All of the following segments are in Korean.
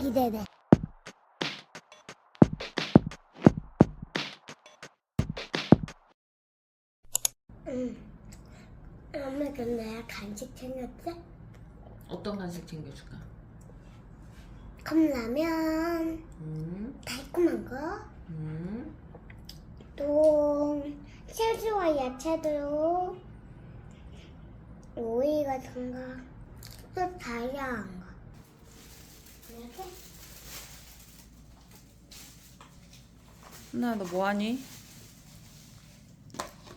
기대돼. 응. 엄마 근데 간식 챙겼지? 어떤 간식 챙겨줄까? 컵라면, 음, 달콤한 거, 음, 또 채소와 야채도 오이 같은 거, 또 다양 하나 너 뭐하니?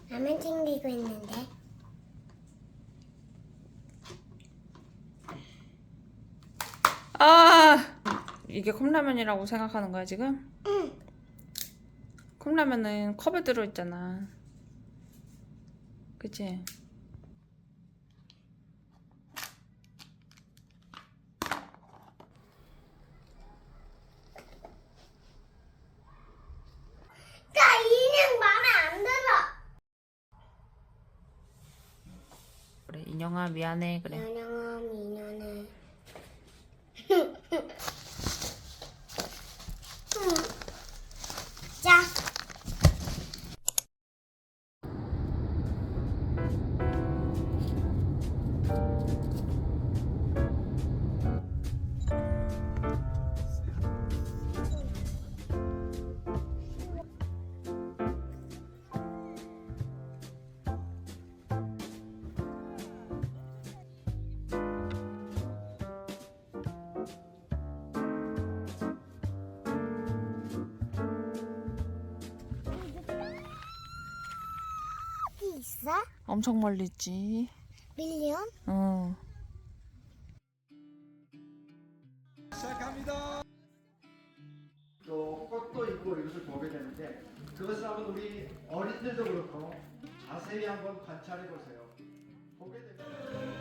라면 챙기고 있는데. 아 이게 컵라면이라고 생각하는 거야 지금? 응. 컵라면은 컵에 들어있잖아. 그치? 나 인형 마음에 안 들어. 그래. 인형아 미안해. 그래. 있어? 엄청 멀리 있지. 밀리언? 어. 또 꽃도 있고 이것을 보게 되는데 그것을 한번 우리 어린들도 그렇고 자세히 한번 관찰해 보세요. 보게 되면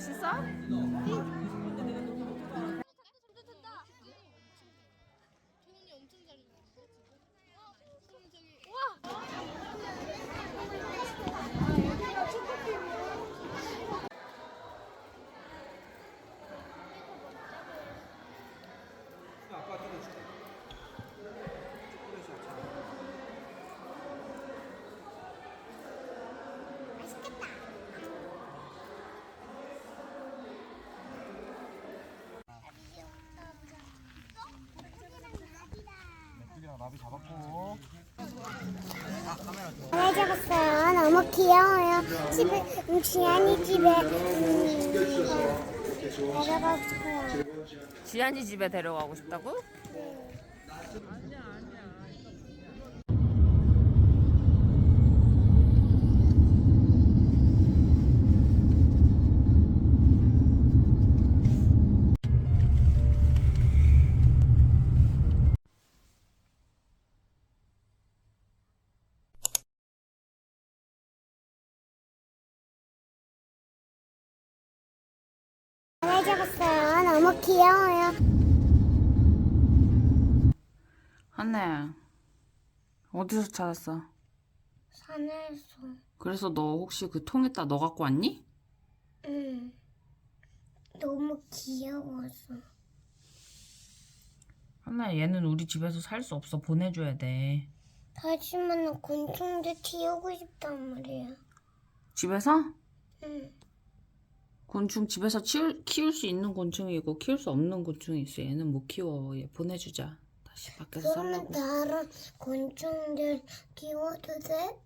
맛있어? 나비 잡았고 잘 잡았어요. 너무 귀여워요. 집에 음, 지안이 집에 음, 데려가고 싶어요. 지안이 집에 데려가고 싶다고? 잘 잡았어요. 너무 귀여워요. 한나야 어디서 찾았어? 산에서. 그래서 너 혹시 그 통에다 넣어 갖고 왔니? 응. 너무 귀여워서. 하나 얘는 우리 집에서 살 수 없어 보내줘야 돼. 하지만 곤충도 키우고 싶단 말이야. 집에서? 응. 곤충 집에서 키울, 키울 수 있는 곤충이고 키울 수 없는 곤충이 있어. 얘는 못 키워. 얘 보내주자. 다시 밖에서 그러면 살라고. 다른 곤충들 키워도 돼?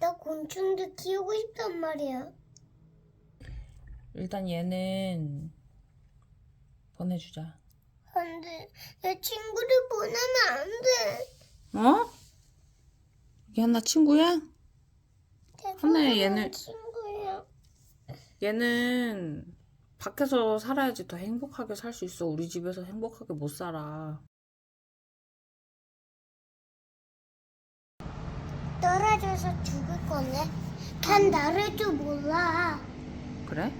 나 곤충도 키우고 싶단 말이야. 일단 얘는 보내주자. 안 돼. 내 친구를 보내면 안 돼. 어? 이게 하나 친구야? 대단한 얘는- 친구야. 얘는 밖에서 살아야지 더 행복하게 살 수 있어. 우리 집에서 행복하게 못 살아. 떨어져서 죽을 건데. 난 나를 줄 몰라. 그래?